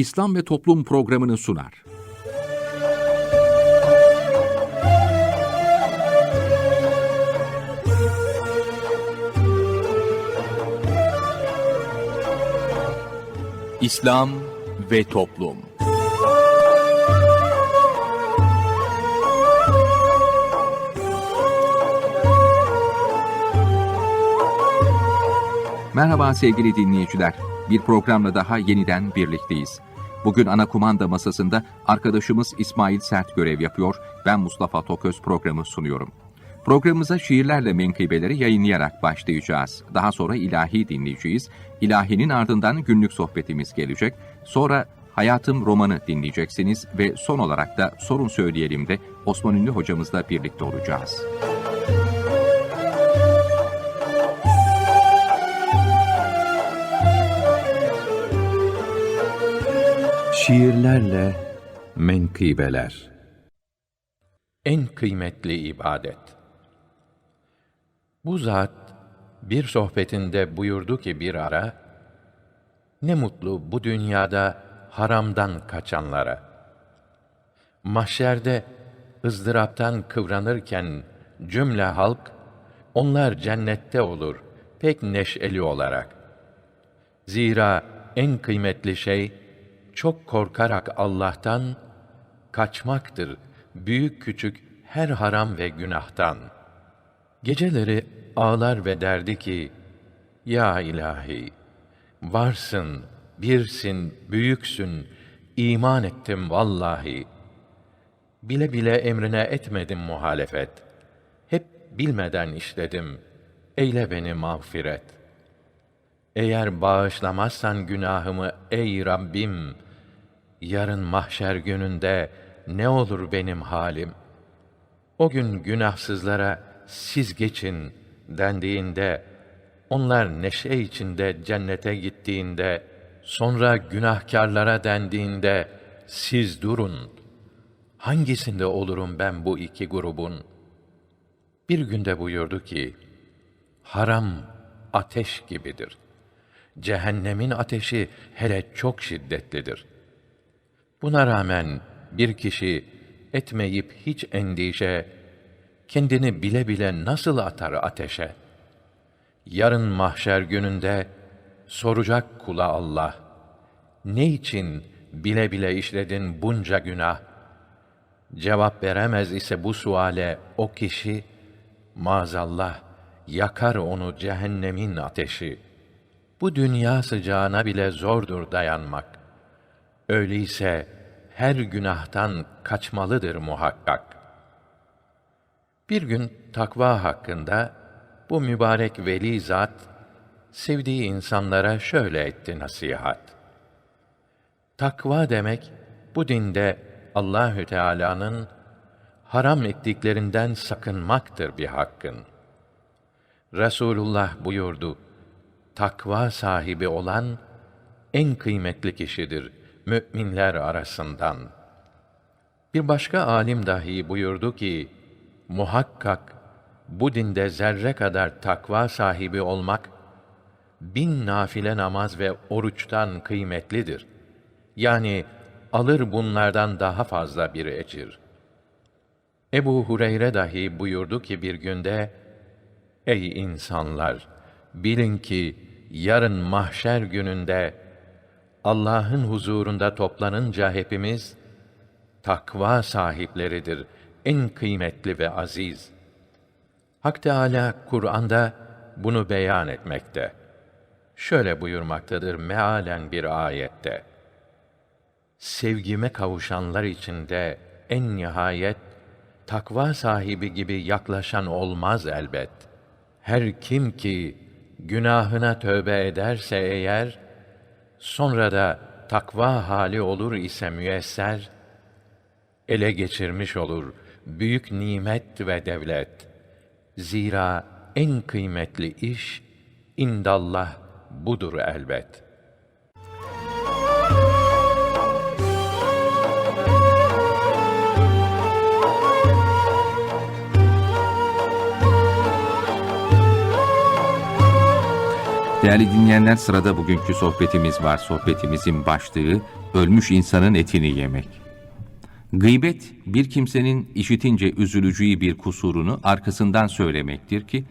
İslam ve Toplum programını sunar. İslam ve Toplum Merhaba sevgili dinleyiciler. Bir programla daha yeniden birlikteyiz. Bugün ana kumanda masasında arkadaşımız İsmail Sert görev yapıyor. Ben Mustafa Toköz programı sunuyorum. Programımıza şiirlerle menkıbeleri yayınlayarak başlayacağız. Daha sonra ilahi dinleyeceğiz. İlahinin ardından günlük sohbetimiz gelecek. Sonra Hayatım romanı dinleyeceksiniz ve son olarak da sorun söyleyelim de Osman Ünlü hocamızla birlikte olacağız. Şiirlerle menkıbeler En kıymetli ibadet. Bu zat bir sohbetinde buyurdu ki bir ara, ne mutlu bu dünyada haramdan kaçanlara. Mahşerde ızdıraptan kıvranırken cümle halk, onlar cennette olur pek neşeli olarak. Zira en kıymetli şey, çok korkarak Allah'tan kaçmaktır büyük küçük her haram ve günahtan. Geceleri ağlar ve derdi ki, Ya ilahi, varsın, birsin, büyüksün, iman ettim vallahi. Bile bile emrine etmedim muhalefet. Hep bilmeden işledim, eyle beni mağfiret. Eğer bağışlamazsan günahımı ey Rabbim, yarın mahşer gününde ne olur benim halim? O gün günahsızlara siz geçin dendiğinde, onlar neşe içinde cennete gittiğinde, sonra günahkarlara dendiğinde, siz durun. Hangisinde olurum ben bu iki grubun? Bir günde buyurdu ki, haram ateş gibidir. Cehennemin ateşi hele çok şiddetlidir. Buna rağmen bir kişi etmeyip hiç endişe, kendini bile bile nasıl atar ateşe? Yarın mahşer gününde soracak kula Allah, ne için bile bile işledin bunca günah? Cevap veremez ise bu suale o kişi, maazallah yakar onu cehennemin ateşi. Bu dünya sıcağına bile zordur dayanmak. Öyleyse her günahtan kaçmalıdır muhakkak. Bir gün takva hakkında bu mübarek veli zat sevdiği insanlara şöyle etti nasihat. Takva demek bu dinde Allahü Teala'nın haram ettiklerinden sakınmaktır bir hakkın. Resulullah buyurdu: Takva sahibi olan en kıymetli kişidir müminler arasından. Bir başka alim dahi buyurdu ki, muhakkak bu dinde zerre kadar takva sahibi olmak, bin nafile namaz ve oruçtan kıymetlidir. Yani alır bunlardan daha fazla bir ecir. Ebu Hureyre dahi buyurdu ki bir günde, Ey insanlar! Bilin ki yarın mahşer gününde Allah'ın huzurunda toplanınca hepimiz takva sahipleridir, en kıymetli ve aziz. Hak Teâlâ Kur'an'da bunu beyan etmekte. Şöyle buyurmaktadır mealen bir ayette. Sevgime kavuşanlar içinde en nihayet takva sahibi gibi yaklaşan olmaz elbet. Her kim ki günahına tövbe ederse eğer, sonra da takva hali olur ise müyesser, ele geçirmiş olur büyük nimet ve devlet. Zira en kıymetli iş, indallah budur elbet.'' Değerli dinleyenler sırada bugünkü sohbetimiz var. Sohbetimizin başlığı ölmüş insanın etini yemek. Gıybet bir kimsenin işitince üzüleceği bir kusurunu arkasından söylemektir ki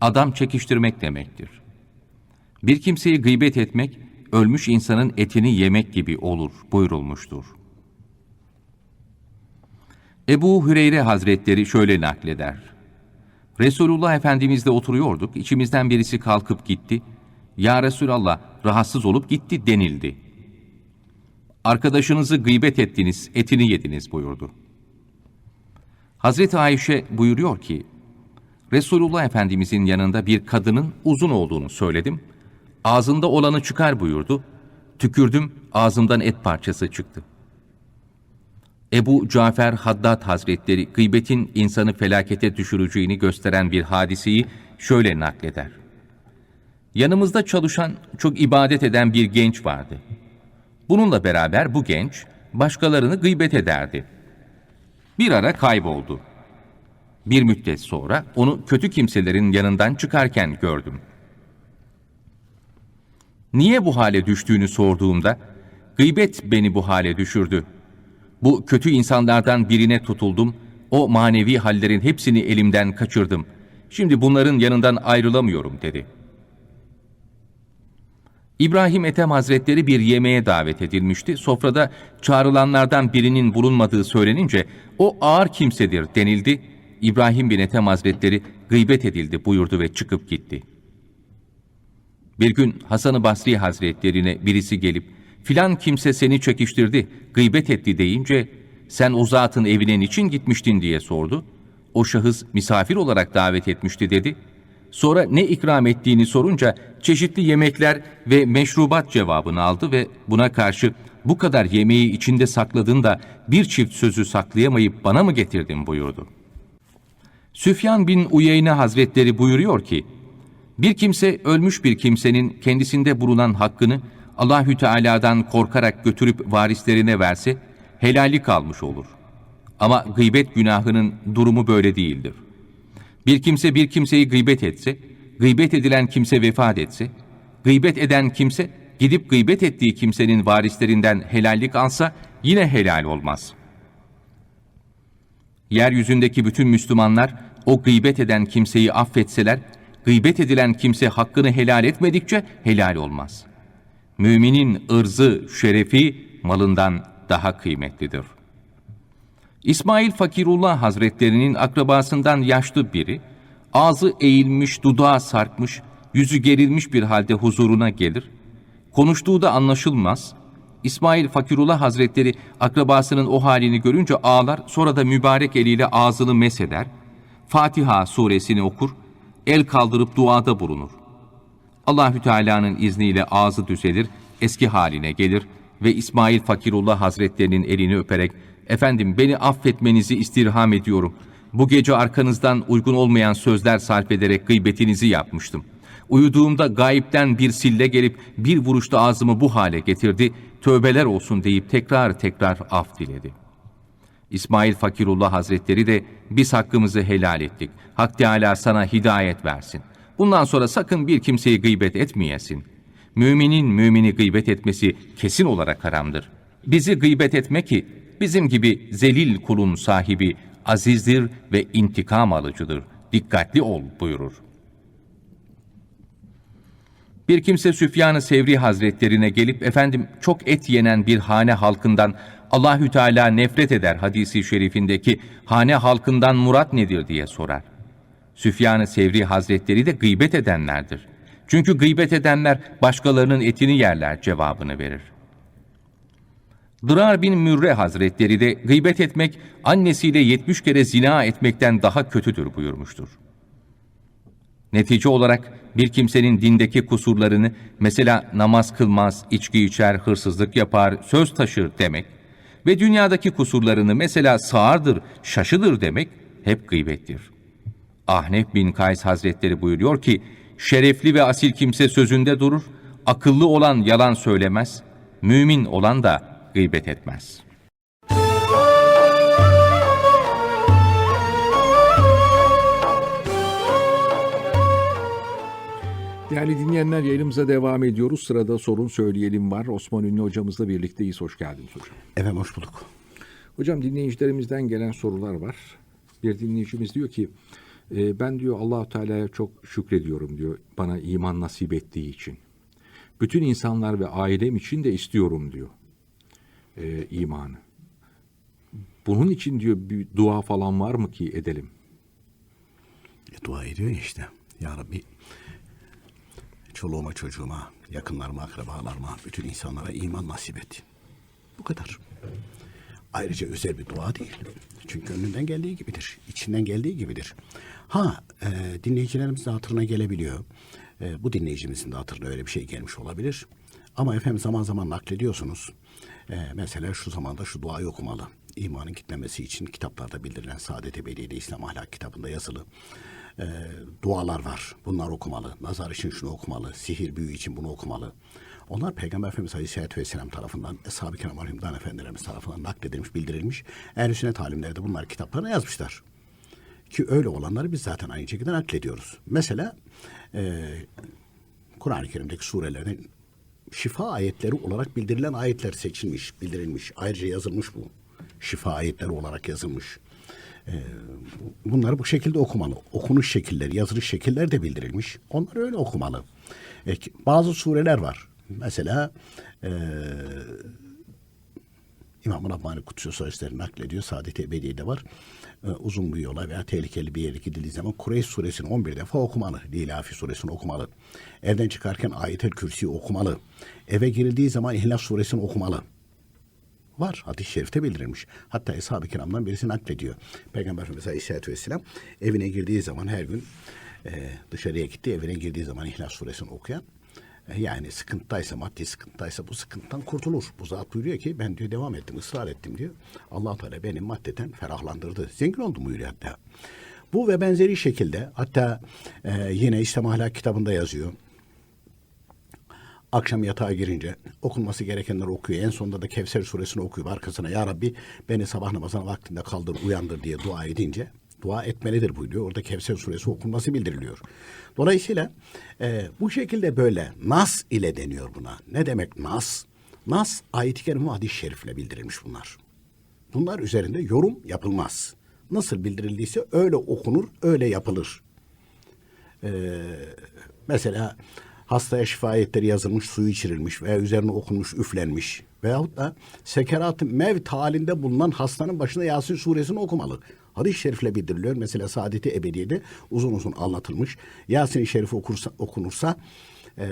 adam çekiştirmek demektir. Bir kimseyi gıybet etmek ölmüş insanın etini yemek gibi olur buyurulmuştur. Ebu Hüreyre Hazretleri şöyle nakleder. Resulullah Efendimizle oturuyorduk, içimizden birisi kalkıp gitti. Ya Resulallah rahatsız olup gitti denildi. Arkadaşınızı gıybet ettiniz, etini yediniz buyurdu. Hazreti Ayşe buyuruyor ki, Resulullah Efendimizin yanında bir kadının uzun olduğunu söyledim. Ağzında olanı çıkar buyurdu. Tükürdüm, ağzımdan et parçası çıktı. Ebu Cafer Haddad Hazretleri gıybetin insanı felakete düşüreceğini gösteren bir hadiseyi şöyle nakleder. Yanımızda çalışan, çok ibadet eden bir genç vardı. Bununla beraber bu genç başkalarını gıybet ederdi. Bir ara kayboldu. Bir müddet sonra onu kötü kimselerin yanından çıkarken gördüm. Niye bu hale düştüğünü sorduğumda, gıybet beni bu hale düşürdü. Bu kötü insanlardan birine tutuldum, o manevi hallerin hepsini elimden kaçırdım. Şimdi bunların yanından ayrılamıyorum dedi. İbrahim Ethem Hazretleri bir yemeğe davet edilmişti. Sofrada çağrılanlardan birinin bulunmadığı söylenince o ağır kimsedir denildi. İbrahim bin Ethem Hazretleri gıybet edildi buyurdu ve çıkıp gitti. Bir gün Hasan-ı Basri Hazretlerine birisi gelip filan kimse seni çekiştirdi, gıybet etti deyince sen o zatın evine niçin gitmiştin diye sordu. O şahıs misafir olarak davet etmişti dedi. Sonra ne ikram ettiğini sorunca çeşitli yemekler ve meşrubat cevabını aldı ve buna karşı bu kadar yemeği içinde sakladın da bir çift sözü saklayamayıp bana mı getirdin buyurdu. Süfyan bin Uyeyne Hazretleri buyuruyor ki, bir kimse ölmüş bir kimsenin kendisinde bulunan hakkını Allahü Teala'dan korkarak götürüp varislerine verse helali kalmış olur. Ama gıybet günahının durumu böyle değildir. Bir kimse bir kimseyi gıybet etse, gıybet edilen kimse vefat etse, gıybet eden kimse gidip gıybet ettiği kimsenin varislerinden helallik alsa yine helal olmaz. Yeryüzündeki bütün Müslümanlar o gıybet eden kimseyi affetseler, gıybet edilen kimse hakkını helal etmedikçe helal olmaz. Müminin ırzı, şerefi malından daha kıymetlidir. İsmail Fakirullah Hazretlerinin akrabasından yaşlı biri, ağzı eğilmiş, dudağı sarkmış, yüzü gerilmiş bir halde huzuruna gelir. Konuştuğu da anlaşılmaz. İsmail Fakirullah Hazretleri akrabasının o halini görünce ağlar, sonra da mübarek eliyle ağzını mesheder. Fatiha suresini okur, el kaldırıp duada bulunur. Allahü Teala'nın izniyle ağzı düzelir, eski haline gelir ve İsmail Fakirullah Hazretlerinin elini öperek "Efendim beni affetmenizi istirham ediyorum. Bu gece arkanızdan uygun olmayan sözler sarf ederek gıybetinizi yapmıştım. Uyuduğumda gayipten bir sille gelip bir vuruşta ağzımı bu hale getirdi. Tövbeler olsun deyip tekrar tekrar af diledi. İsmail Fakirullah Hazretleri de biz hakkımızı helal ettik. Hak Teala sana hidayet versin. Bundan sonra sakın bir kimseyi gıybet etmeyesin. Müminin mümini gıybet etmesi kesin olarak haramdır. Bizi gıybet etme ki bizim gibi zelil kulun sahibi azizdir ve intikam alıcıdır. Dikkatli ol buyurur. Bir kimse Süfyan-ı Sevri Hazretlerine gelip efendim çok et yenen bir hane halkından Allahü Teala nefret eder hadisi şerifindeki hane halkından murat nedir diye sorar. Süfyan-ı Sevri Hazretleri de gıybet edenlerdir. Çünkü gıybet edenler başkalarının etini yerler cevabını verir. Dırar bin Mürre Hazretleri de gıybet etmek annesiyle yetmiş kere zina etmekten daha kötüdür buyurmuştur. Netice olarak bir kimsenin dindeki kusurlarını mesela namaz kılmaz, içki içer, hırsızlık yapar, söz taşır demek ve dünyadaki kusurlarını mesela sağırdır, şaşıdır demek hep gıybettir. Ahnef bin Kays Hazretleri buyuruyor ki, şerefli ve asil kimse sözünde durur, akıllı olan yalan söylemez, mümin olan da gıybet etmez.'' Değerli dinleyenler yayınımıza devam ediyoruz. Sırada sorun söyleyelim var. Osman Ünlü hocamızla birlikteyiz. Hoş geldiniz hocam. Efendim hoş bulduk. Hocam dinleyicilerimizden gelen sorular var. Bir dinleyicimiz diyor ki e, ben diyor Allahu Teala'ya çok şükrediyorum diyor bana iman nasip ettiği için. Bütün insanlar ve ailem için de istiyorum diyor e, imanı. Bunun için diyor bir dua falan var mı ki edelim? E, dua ediyor işte. Ya Rabbi çoluğuma çocuğuma, yakınlarıma, akrabalarıma, bütün insanlara iman nasip et. Bu kadar. Ayrıca özel bir dua değil. Çünkü gönlünden geldiği gibidir. içinden geldiği gibidir. Ha e, dinleyicilerimiz de hatırına gelebiliyor. E, bu dinleyicimizin de hatırına öyle bir şey gelmiş olabilir. Ama efendim zaman zaman naklediyorsunuz. E, mesela şu zamanda şu duayı okumalı. İmanın gitmemesi için kitaplarda bildirilen Saadet Ebediye'de İslam Ahlak kitabında yazılı e, dualar var. Bunlar okumalı. Nazar için şunu okumalı. Sihir büyü için bunu okumalı. Onlar Peygamber Efendimiz Aleyhisselatü Vesselam tarafından, Eshab-ı Kiram Aleyhimdan Efendilerimiz tarafından nakledilmiş, bildirilmiş. Ehl-i Sünnet alimleri bunlar kitaplarına yazmışlar. Ki öyle olanları biz zaten aynı şekilde naklediyoruz. Mesela e, Kur'an-ı Kerim'deki surelerden şifa ayetleri olarak bildirilen ayetler seçilmiş, bildirilmiş. Ayrıca yazılmış bu. Şifa ayetleri olarak yazılmış. Ee, bunları bu şekilde okumalı. Okunuş şekilleri, yazılış şekilleri de bildirilmiş. Onları öyle okumalı. E, ki- bazı sureler var. Mesela e, İmam-ı Rabbani Kutsu Sözleri naklediyor. Saadet-i Ebediye'de var. Ee, uzun bir yola veya tehlikeli bir yere gidildiği zaman Kureyş suresini 11 defa okumalı. Lilafi suresini okumalı. Evden çıkarken Ayet-el Kürsi'yi okumalı. Eve girildiği zaman İhlas suresini okumalı. Var. Hadis-i şerifte bildirilmiş. Hatta Eshab-ı Kiram'dan birisi naklediyor. Peygamber Efendimiz Aleyhisselatü Vesselam evine girdiği zaman her gün e, dışarıya gitti. Evine girdiği zaman İhlas suresini okuyan yani sıkıntıdaysa, maddi sıkıntıdaysa bu sıkıntıdan kurtulur. Bu zat buyuruyor ki ben diyor devam ettim, ısrar ettim diyor. allah Teala beni maddeten ferahlandırdı. Zengin oldum buyuruyor hatta. Bu ve benzeri şekilde hatta e, yine İslam Ahlak kitabında yazıyor. Akşam yatağa girince okunması gerekenleri okuyor. En sonunda da Kevser suresini okuyor. Arkasına Ya Rabbi beni sabah namazına vaktinde kaldır, uyandır diye dua edince dua etmelidir buyuruyor. Orada Kevser suresi okunması bildiriliyor. Dolayısıyla e, bu şekilde böyle nas ile deniyor buna. Ne demek nas? Nas ayet-i kerime hadis-i şerifle bildirilmiş bunlar. Bunlar üzerinde yorum yapılmaz. Nasıl bildirildiyse öyle okunur, öyle yapılır. Ee, mesela hastaya şifa ayetleri yazılmış, suyu içirilmiş veya üzerine okunmuş, üflenmiş. Veyahut da sekerat-ı mevt halinde bulunan hastanın başına Yasin suresini okumalı. Hadis-i şerifle bildiriliyor. Mesela Saadet-i Ebediye'de uzun uzun anlatılmış. Yasin-i Şerif okursa, okunursa e,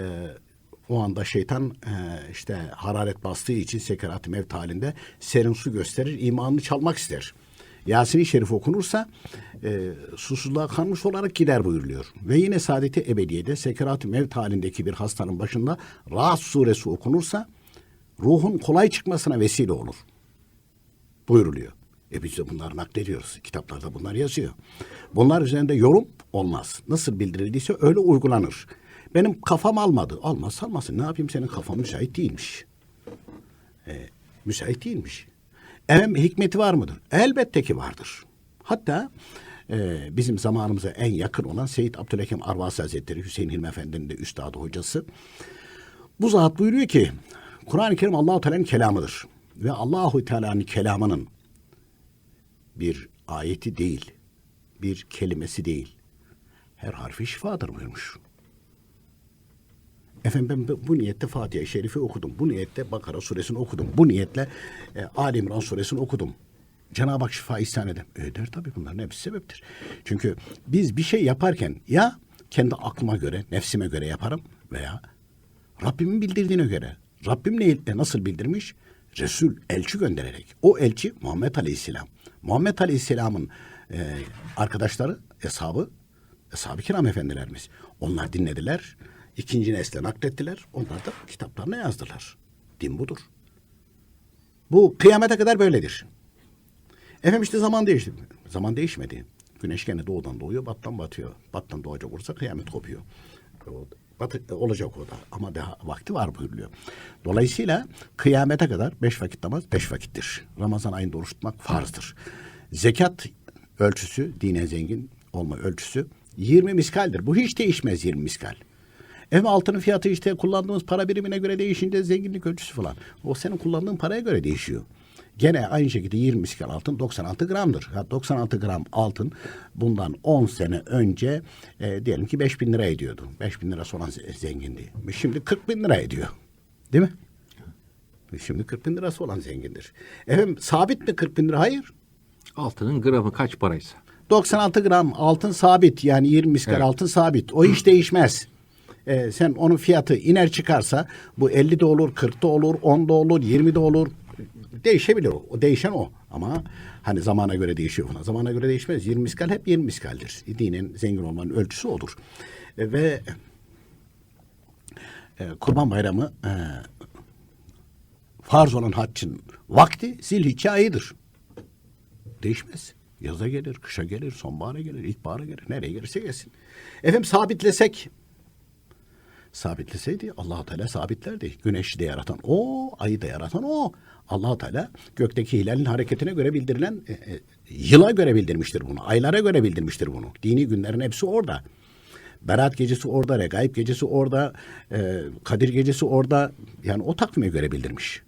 o anda şeytan e, işte hararet bastığı için sekerat-ı mevt halinde serin su gösterir, imanını çalmak ister. Yasin-i Şerif okunursa e, susuzluğa kanmış olarak gider buyuruluyor. Ve yine Saadet-i Ebediye'de sekerat-ı mevt halindeki bir hastanın başında Rahat suresi okunursa ruhun kolay çıkmasına vesile olur buyuruluyor. E biz de bunları naklediyoruz. Kitaplarda bunlar yazıyor. Bunlar üzerinde yorum olmaz. Nasıl bildirildiyse öyle uygulanır. Benim kafam almadı. Almaz almasın. Ne yapayım senin kafan müsait değilmiş. E, müsait değilmiş. Hem hikmeti var mıdır? Elbette ki vardır. Hatta e, bizim zamanımıza en yakın olan Seyyid Abdülhakim Arvasi Hazretleri, Hüseyin Hilmi Efendi'nin de üstadı hocası. Bu zat buyuruyor ki Kur'an-ı Kerim Allahu Teala'nın kelamıdır. Ve Allahu Teala'nın kelamının bir ayeti değil, bir kelimesi değil. Her harfi şifadır buyurmuş. Efendim ben bu- niyette Fatiha-i Şerifi okudum. Bu niyette Bakara suresini okudum. Bu niyetle e, Ali İmran suresini okudum. Cenab-ı Hak şifa ihsan eder. Eder tabii bunların hepsi sebeptir. Çünkü biz bir şey yaparken ya kendi aklıma göre, nefsime göre yaparım veya Rabbimin bildirdiğine göre. Rabbim ne, e, nasıl bildirmiş? Resul, elçi göndererek. O elçi Muhammed Aleyhisselam. Muhammed Aleyhisselam'ın e, arkadaşları, eshabı, eshab-ı kiram efendilerimiz. Onlar dinlediler. ikinci nesle naklettiler. Onlar da kitaplarına yazdılar. Din budur. Bu kıyamete kadar böyledir. Efendim işte zaman değişti. Zaman değişmedi. Güneş gene doğudan doğuyor, battan batıyor. Battan doğacak olursa kıyamet kopuyor. Olacak o da. Ama daha vakti var buyuruluyor. Dolayısıyla kıyamete kadar beş vakit namaz beş vakittir. Ramazan ayında oruç tutmak farzdır. Zekat ölçüsü, dine zengin olma ölçüsü 20 miskaldir. Bu hiç değişmez 20 miskal. Ev altının fiyatı işte kullandığımız para birimine göre değişince zenginlik ölçüsü falan. O senin kullandığın paraya göre değişiyor. Gene aynı şekilde 20 miskal altın 96 gramdır. Ha, 96 gram altın bundan 10 sene önce e, diyelim ki 5 bin lira ediyordu. 5 bin lirası olan ze- zengindi. Şimdi 40 bin lira ediyor. Değil mi? Şimdi 40 bin lirası olan zengindir. Efendim sabit mi 40 bin lira? Hayır. Altının gramı kaç paraysa. 96 gram altın sabit yani 20 miskal Evet. altın sabit. O hiç değişmez. Ee, sen onun fiyatı iner çıkarsa bu 50 de olur, 40 da olur, 10 da olur, 20 de olur. Değişebilir o. O değişen o. Ama hani zamana göre değişiyor falan. Zamana göre değişmez. 20 miskal hep 20 miskaldir. Dinin zengin olmanın ölçüsü odur. E, ve e, Kurban Bayramı e, farz olan haccın vakti zilhicce ayıdır. Değişmez. Yaza gelir, kışa gelir, sonbahara gelir, ilkbahara gelir. Nereye gelirse gelsin. Efendim sabitlesek. Sabitleseydi allah Teala sabitlerdi. Güneşi de yaratan o, ayı da yaratan o. allah Teala gökteki hilalin hareketine göre bildirilen, e, e, yıla göre bildirmiştir bunu. Aylara göre bildirmiştir bunu. Dini günlerin hepsi orada. Berat gecesi orada, Regaib gecesi orada, e, Kadir gecesi orada. Yani o takvime göre bildirmiş.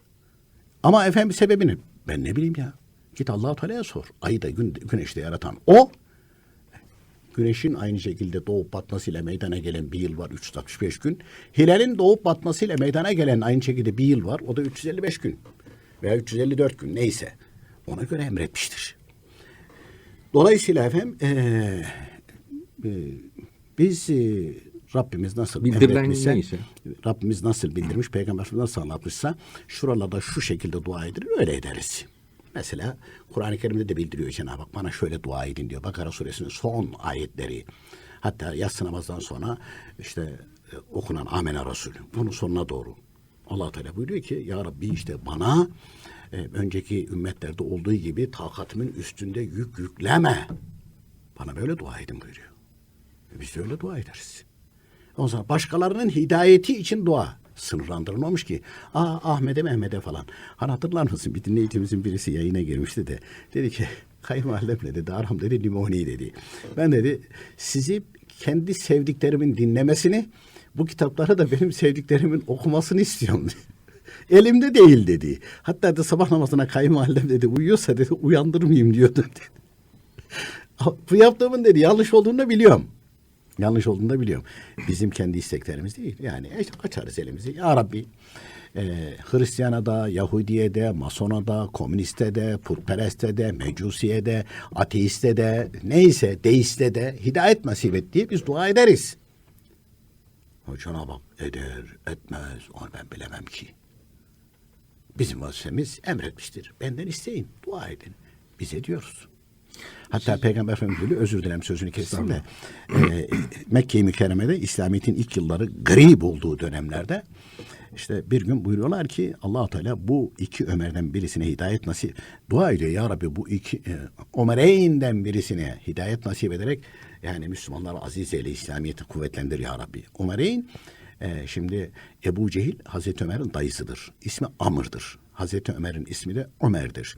Ama efendim sebebini ben ne bileyim ya. Git Allah-u Teala'ya sor. Ayı da gün, güneşi de yaratan o. Güneşin aynı şekilde doğup batmasıyla meydana gelen bir yıl var 365 gün. Hilalin doğup batmasıyla meydana gelen aynı şekilde bir yıl var. O da 355 gün. Veya 354 gün neyse. Ona göre emretmiştir. Dolayısıyla efendim eee, eee, biz eee, Rabbimiz nasıl Bildirilen neyse. Rabbimiz nasıl bildirmiş, Peygamber Efendimiz nasıl anlatmışsa şuralarda şu şekilde dua edilir öyle ederiz. Mesela Kur'an-ı Kerim'de de bildiriyor Cenab-ı Hak bana şöyle dua edin diyor. Bakara suresinin son ayetleri. Hatta yatsı namazdan sonra işte e, okunan Amenna Resulü. Bunun sonuna doğru. allah Teala buyuruyor ki Ya Rabbi işte bana e, önceki ümmetlerde olduğu gibi takatımın üstünde yük yükleme. Bana böyle dua edin buyuruyor. Biz de öyle dua ederiz. O zaman başkalarının hidayeti için dua sınırlandırılmamış ki. Aa Ahmet'e Mehmet'e falan. Hani hatırlar mısın bir dinleyicimizin birisi yayına girmişti de. Dedi ki kayınvalidemle dedi aram dedi limoni dedi. Ben dedi sizi kendi sevdiklerimin dinlemesini bu kitapları da benim sevdiklerimin okumasını istiyorum. Elimde değil dedi. Hatta da sabah namazına kayınvalidem dedi uyuyorsa dedi uyandırmayayım diyordu dedi. Bu yaptığımın dedi yanlış olduğunu biliyorum. Yanlış olduğunu da biliyorum. Bizim kendi isteklerimiz değil. Yani işte açarız elimizi. Ya Rabbi e, Hristiyan'a da, Yahudi'ye de, Mason'a da, Komüniste de, Putperest'e de, Mecusi'ye de, Ateist'e de, neyse deiste de hidayet nasip et diye biz dua ederiz. O Cenab-ı eder, etmez onu ben bilemem ki. Bizim vazifemiz emretmiştir. Benden isteyin, dua edin. Biz ediyoruz. Hatta Peygamber Efendimiz buyuruyor, özür dilerim sözünü kestim de e, Mekke-i Mükerreme'de İslamiyet'in ilk yılları grip olduğu dönemlerde işte bir gün buyuruyorlar ki allah Teala bu iki Ömer'den birisine hidayet nasip dua ediyor ya Rabbi bu iki e, Ömer'eyn'den birisine hidayet nasip ederek yani Müslümanlar aziz eyle İslamiyet'i kuvvetlendir ya Rabbi. Ömer'eyn e, şimdi Ebu Cehil Hazreti Ömer'in dayısıdır. İsmi Amr'dır. Hazreti Ömer'in ismi de Ömer'dir.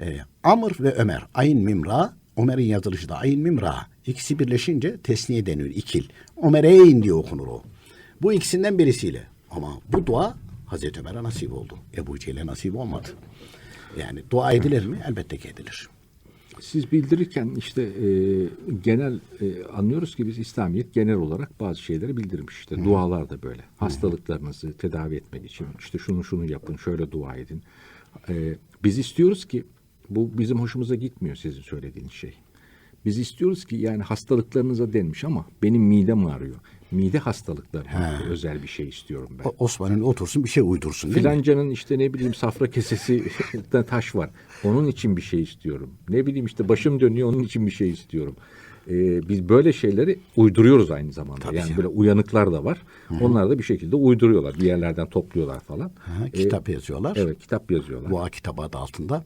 E, Amr ve Ömer. Ayn mimra. Ömer'in yazılışı da ayn mimra. İkisi birleşince tesniye deniyor. ikil. Ömer'eyn diye okunur o. Bu ikisinden birisiyle. Ama bu dua Hazreti Ömer'e nasip oldu. Ebu Cehil'e nasip olmadı. Yani dua edilir mi? Elbette ki edilir. Siz bildirirken işte e, genel e, anlıyoruz ki biz İslamiyet genel olarak bazı şeyleri bildirmiş. İşte dualar da böyle. Hastalıklarınızı tedavi etmek için işte şunu şunu yapın, şöyle dua edin. E, biz istiyoruz ki bu bizim hoşumuza gitmiyor sizin söylediğiniz şey. Biz istiyoruz ki yani hastalıklarınıza denmiş ama benim midem ağrıyor. Mide hastalıklarına özel bir şey istiyorum ben. Osman'ın otursun bir şey uydursun değil mi? Filancanın işte ne bileyim safra kesesi taş var. Onun için bir şey istiyorum. Ne bileyim işte başım dönüyor onun için bir şey istiyorum. Ee, biz böyle şeyleri uyduruyoruz aynı zamanda. Tabii yani canım. böyle uyanıklar da var. Onlar da bir şekilde uyduruyorlar. Bir yerlerden topluyorlar falan. Ha, Ee, kitap yazıyorlar. Evet kitap yazıyorlar. Dua kitabı adı altında.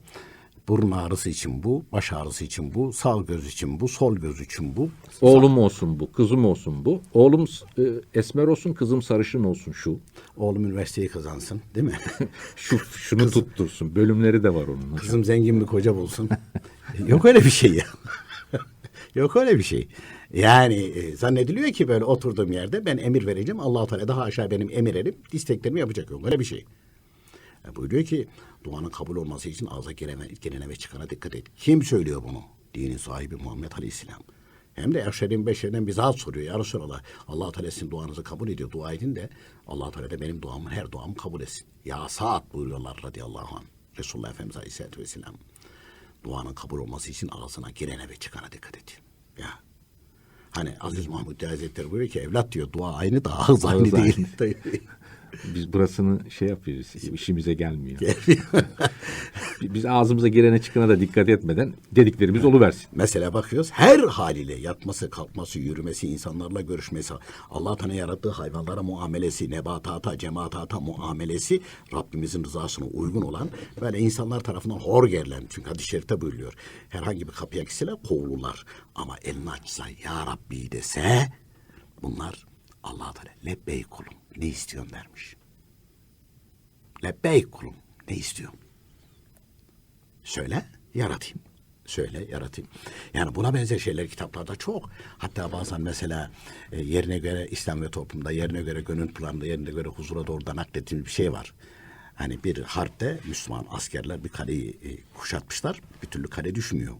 Burun ağrısı için bu, baş ağrısı için bu, sağ göz için bu, sol göz için bu. Oğlum olsun bu, kızım olsun bu. Oğlum e, esmer olsun, kızım sarışın olsun şu. Oğlum üniversiteyi kazansın değil mi? Şu şunu tuttursun. Bölümleri de var onun. Kızım zengin bir koca bulsun. Yok öyle bir şey ya. Yok öyle bir şey. Yani e, zannediliyor ki böyle oturduğum yerde ben emir vereceğim. allah Teala daha aşağı benim emir edip isteklerimi yapacak. Yok öyle bir şey. E, buyuruyor ki duanın kabul olması için ağza gelene, gelene ve çıkana dikkat et. Kim söylüyor bunu? Dinin sahibi Muhammed Aleyhisselam. Hem de Erşed'in Beşer'den bir zat soruyor. Ya Resulallah allah Teala sizin duanızı kabul ediyor. Dua edin de allah Teala da benim duamı her duamı kabul etsin. Ya saat buyuruyorlar radıyallahu anh. Resulullah Efendimiz Aleyhisselatü Vesselam. Duanın kabul olması için ağzına girene ve çıkana dikkat et. Ya. Hani Aziz Mahmud Hazretleri buyuruyor ki evlat diyor dua aynı da ağız aynı değil. Biz burasını şey yapıyoruz, işimize gelmiyor. Biz ağzımıza girene çıkana da dikkat etmeden dediklerimiz oluversin. Mesela bakıyoruz her haliyle yatması, kalkması, yürümesi, insanlarla görüşmesi, Allah Teala yarattığı hayvanlara muamelesi, nebatata, cematata muamelesi Rabbimizin rızasına uygun olan böyle insanlar tarafından hor gerilen. Çünkü hadis-i şerifte buyuruyor. Herhangi bir kapıya gitseler kovulurlar. Ama elini açsa ya Rabbi dese bunlar Allah Teala lebbeyk kulum ne istiyorsun dermiş. Lebbeyk kulum ne istiyorsun? Söyle yaratayım. Söyle yaratayım. Yani buna benzer şeyler kitaplarda çok. Hatta bazen mesela e, yerine göre İslam ve toplumda, yerine göre gönül planında, yerine göre huzura doğru da naklettiğimiz bir şey var. Hani bir harpte Müslüman askerler bir kaleyi e, kuşatmışlar. Bir türlü kale düşmüyor.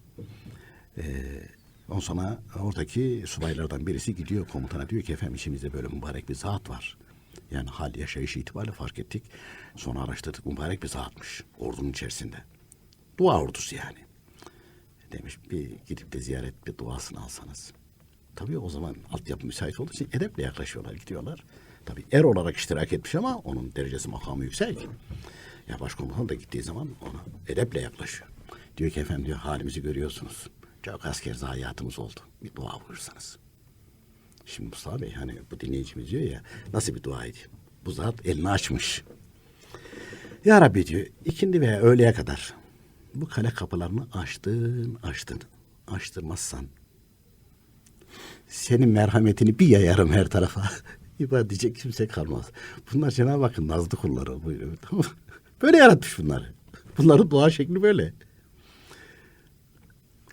Ondan sonra oradaki subaylardan birisi gidiyor komutana diyor ki efendim içimizde böyle mübarek bir zat var. Yani hal yaşayışı itibariyle fark ettik. Sonra araştırdık mübarek bir zatmış ordunun içerisinde. Dua ordusu yani. Demiş bir gidip de ziyaret bir duasını alsanız. Tabii o zaman altyapı müsait olduğu için edeple yaklaşıyorlar gidiyorlar. Tabii er olarak iştirak etmiş ama onun derecesi makamı yüksek. Ya başkomutan da gittiği zaman ona edeple yaklaşıyor. Diyor ki efendim diyor halimizi görüyorsunuz. Çok asker zayiatımız oldu. Bir dua buyursanız. Şimdi Mustafa Bey hani bu dinleyicimiz diyor ya nasıl bir dua ediyor? Bu zat elini açmış. Ya Rabbi diyor ikindi veya öğleye kadar bu kale kapılarını açtın açtın. Açtırmazsan senin merhametini bir yayarım her tarafa. İbadet edecek kimse kalmaz. Bunlar Cenab-ı Hakk'ın nazlı kulları. buyuruyor. Böyle yaratmış bunları. Bunların dua şekli böyle.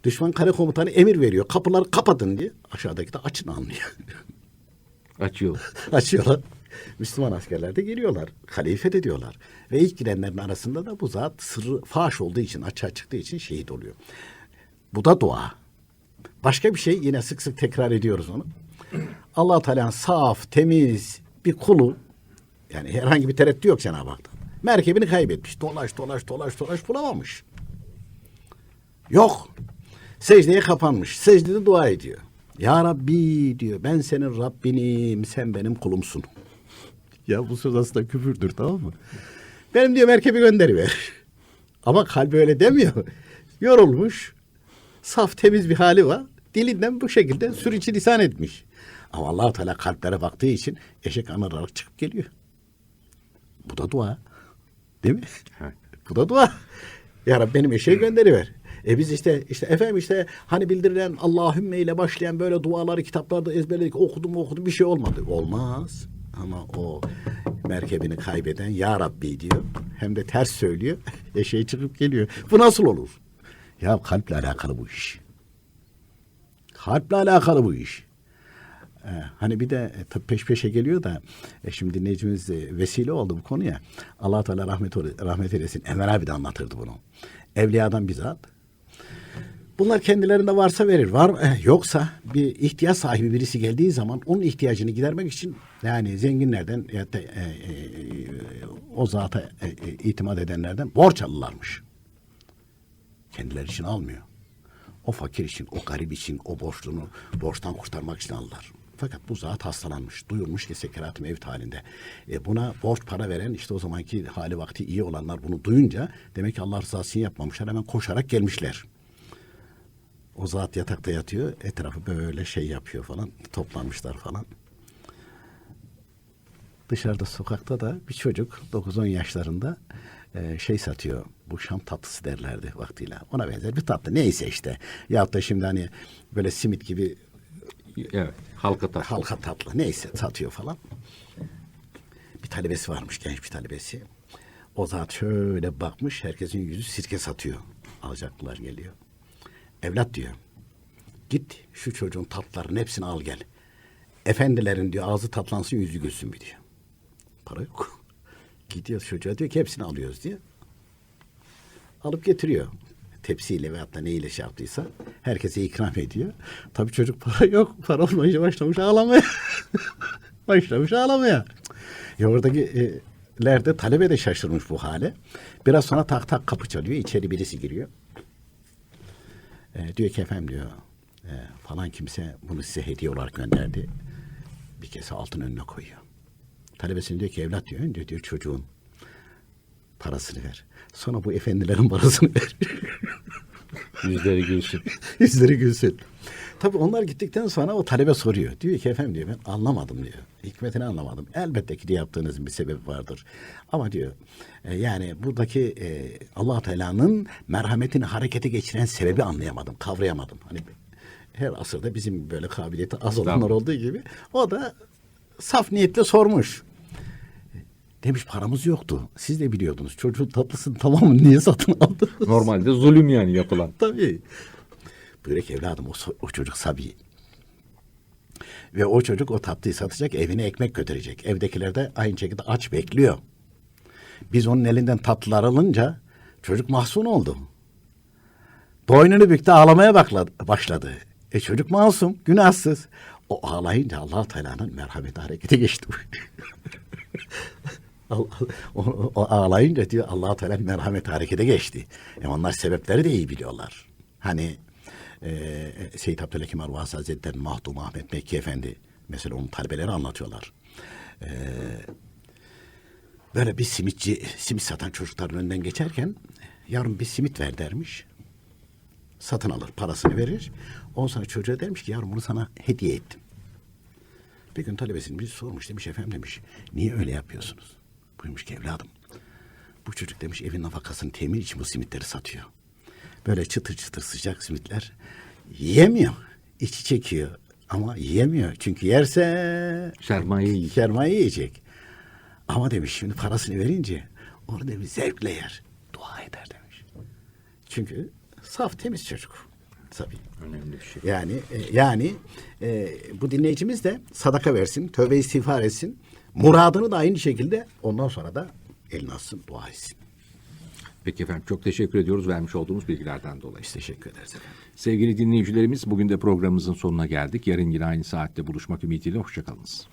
Düşman kale komutanı emir veriyor. Kapıları kapatın diye. Aşağıdaki de açın anlıyor. Açıyor. Açıyorlar. Müslüman askerler de geliyorlar. Kaleyi fethediyorlar. Ve ilk girenlerin arasında da bu zat sırrı faş olduğu için, açığa çıktığı için şehit oluyor. Bu da dua. Başka bir şey yine sık sık tekrar ediyoruz onu. allah Teala'nın saf, temiz bir kulu yani herhangi bir tereddüt yok Cenab-ı Hak'tan. Merkebini kaybetmiş. Dolaş, dolaş, dolaş, dolaş bulamamış. Yok. Secdeye kapanmış. Secdede dua ediyor. Ya Rabbi diyor. Ben senin Rabbinim. Sen benim kulumsun. Ya bu söz aslında küfürdür tamam mı? Benim diyor merkebi gönderiver. Ama kalbi öyle demiyor. Yorulmuş. Saf temiz bir hali var. Dilinden bu şekilde sürücü lisan etmiş. Ama allah Teala kalplere baktığı için eşek anırarak çıkıp geliyor. Bu da dua. Değil mi? Bu da dua. Ya Rabbi benim eşeği gönderiver. E biz işte işte efendim işte hani bildirilen Allahümme ile başlayan böyle duaları kitaplarda ezberledik okudum okudum bir şey olmadı. Olmaz. Ama o merkebini kaybeden Ya Rabbi diyor. Hem de ters söylüyor. Eşeği çıkıp geliyor. Bu nasıl olur? Ya kalple alakalı bu iş. Kalple alakalı bu iş. Ee, hani bir de e, tabii peş peşe geliyor da e, şimdi dinleyicimiz e, vesile oldu bu konuya. Allah Teala rahmet, rahmet eylesin. Emel abi de anlatırdı bunu. Evliyadan bir zat. Bunlar kendilerinde varsa verir. Var eh, yoksa bir ihtiyaç sahibi birisi geldiği zaman onun ihtiyacını gidermek için yani zenginlerden ya da e, e, o zata e, e, itimat edenlerden borç alırlarmış. Kendileri için almıyor. O fakir için, o garip için, o borçlunu borçtan kurtarmak için alırlar. Fakat bu zat hastalanmış. Duyurmuş ki sekerat mevt halinde. E buna borç para veren işte o zamanki hali vakti iyi olanlar bunu duyunca demek ki Allah rızası için yapmamışlar. Hemen koşarak gelmişler. O zat yatakta yatıyor. Etrafı böyle şey yapıyor falan. Toplanmışlar falan. Dışarıda sokakta da bir çocuk 9-10 yaşlarında e, şey satıyor. Bu Şam tatlısı derlerdi vaktiyle. Ona benzer bir tatlı. Neyse işte. Ya da şimdi hani böyle simit gibi Evet. Halka tatlı. halka tatlı neyse satıyor falan. Bir talebesi varmış genç bir talebesi. O zat şöyle bakmış herkesin yüzü sirke satıyor. Alacaklılar geliyor. Evlat diyor. Git şu çocuğun tatlarının hepsini al gel. Efendilerin diyor ağzı tatlansın yüzü gülsün bir diyor. Para yok. Gidiyor çocuğa diyor ki hepsini alıyoruz diyor. Alıp getiriyor. Tepsiyle veyahut da neyle şey yaptıysa herkese ikram ediyor. Tabii çocuk para yok. Para olmayınca başlamış ağlamaya. başlamış ağlamaya. Ya oradakiler de talebe de şaşırmış bu hale. Biraz sonra tak tak kapı çalıyor. İçeri birisi giriyor. E, diyor ki efendim diyor e, falan kimse bunu size hediye olarak gönderdi. Bir kese altın önüne koyuyor. Talebesine diyor ki evlat diyor önce diyor çocuğun parasını ver. Sonra bu efendilerin parasını ver. Yüzleri gülsün. Yüzleri gülsün. Tabii onlar gittikten sonra o talebe soruyor. Diyor ki efendim diyor ben anlamadım diyor. Hikmetini anlamadım. Elbette ki de yaptığınızın bir sebebi vardır. Ama diyor e, yani buradaki e, allah Teala'nın merhametini harekete geçiren sebebi anlayamadım, kavrayamadım. Hani her asırda bizim böyle kabiliyeti az olanlar olduğu gibi o da saf niyetle sormuş. Demiş paramız yoktu. Siz de biliyordunuz. Çocuğun tatlısını tamamını niye satın aldınız? Normalde zulüm yani yapılan. Tabii. Ki evladım o, o çocuk Sabi. Ve o çocuk o tatlıyı satacak evine ekmek götürecek. Evdekiler de aynı şekilde aç bekliyor. Biz onun elinden tatlılar alınca çocuk mahzun oldu. Boynunu büktü ağlamaya başladı. E çocuk masum, günahsız. O ağlayınca allah Teala'nın merhameti harekete geçti. O, o ağlayınca diyor allah Teala merhamet harekete geçti. E onlar sebepleri de iyi biliyorlar. Hani e, Seyyid Abdülhakim Arvasi Hazretleri'nin Mahdum Ahmet Mekki Efendi mesela onun talebeleri anlatıyorlar. E, böyle bir simitçi, simit satan çocukların önünden geçerken yarın bir simit ver dermiş. Satın alır, parasını verir. Ondan sonra çocuğa dermiş ki yarın bunu sana hediye ettim. Bir gün talebesinin bir sormuş demiş efendim demiş. Niye öyle yapıyorsunuz? Buymuş ki evladım. Bu çocuk demiş evin nafakasını temin için bu simitleri satıyor. Böyle çıtır çıtır sıcak simitler yiyemiyor. İçi çekiyor ama yiyemiyor. Çünkü yerse Sermaye yiyecek. sermaye yiyecek. Ama demiş şimdi parasını verince onu demiş zevkle yer. Dua eder demiş. Çünkü saf temiz çocuk. Tabii. Önemli bir şey. Yani e, yani e, bu dinleyicimiz de sadaka versin, tövbe istiğfar etsin. Muradını da aynı şekilde ondan sonra da elini atsın, dua etsin. Peki efendim çok teşekkür ediyoruz vermiş olduğumuz bilgilerden dolayı. Biz teşekkür ederiz efendim. Sevgili dinleyicilerimiz bugün de programımızın sonuna geldik. Yarın yine aynı saatte buluşmak ümidiyle hoşçakalınız.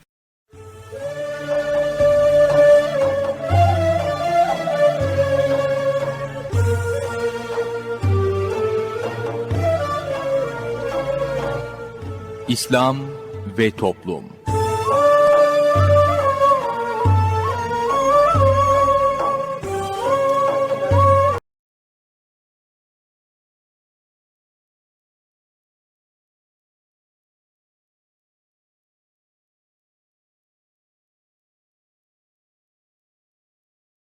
İslam ve Toplum